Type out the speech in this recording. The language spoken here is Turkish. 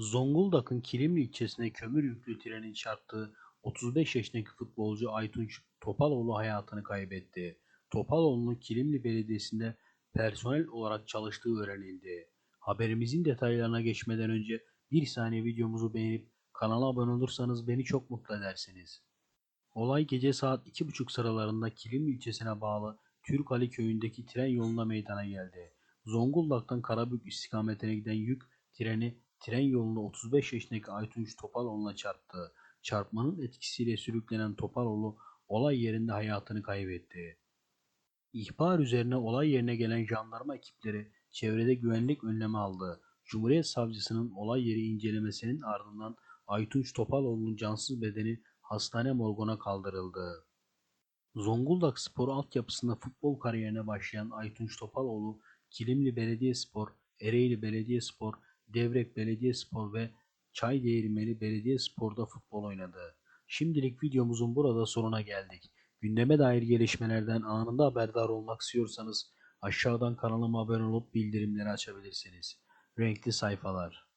Zonguldak'ın Kilimli ilçesine kömür yüklü trenin çarptığı 35 yaşındaki futbolcu Aytunç Topaloğlu hayatını kaybetti. Topaloğlu'nun Kilimli Belediyesi'nde personel olarak çalıştığı öğrenildi. Haberimizin detaylarına geçmeden önce bir saniye videomuzu beğenip kanala abone olursanız beni çok mutlu edersiniz. Olay gece saat 2.30 sıralarında Kilimli ilçesine bağlı Türk Ali köyündeki tren yolunda meydana geldi. Zonguldak'tan Karabük istikametine giden yük treni tren yolunda 35 yaşındaki Aytunç Topaloğlu'na çarptı. Çarpmanın etkisiyle sürüklenen Topaloğlu olay yerinde hayatını kaybetti. İhbar üzerine olay yerine gelen jandarma ekipleri çevrede güvenlik önlemi aldı. Cumhuriyet Savcısının olay yeri incelemesinin ardından Aytunç Topaloğlu'nun cansız bedeni hastane morguna kaldırıldı. Zonguldak spor altyapısında futbol kariyerine başlayan Aytunç Topaloğlu, Kilimli Belediyespor, Ereğli Belediyespor, Devrek Belediyespor ve Çaydeğirmeli Belediyespor'da futbol oynadı. Şimdilik videomuzun burada sonuna geldik. Gündeme dair gelişmelerden anında haberdar olmak istiyorsanız aşağıdan kanalıma abone olup bildirimleri açabilirsiniz. Renkli sayfalar.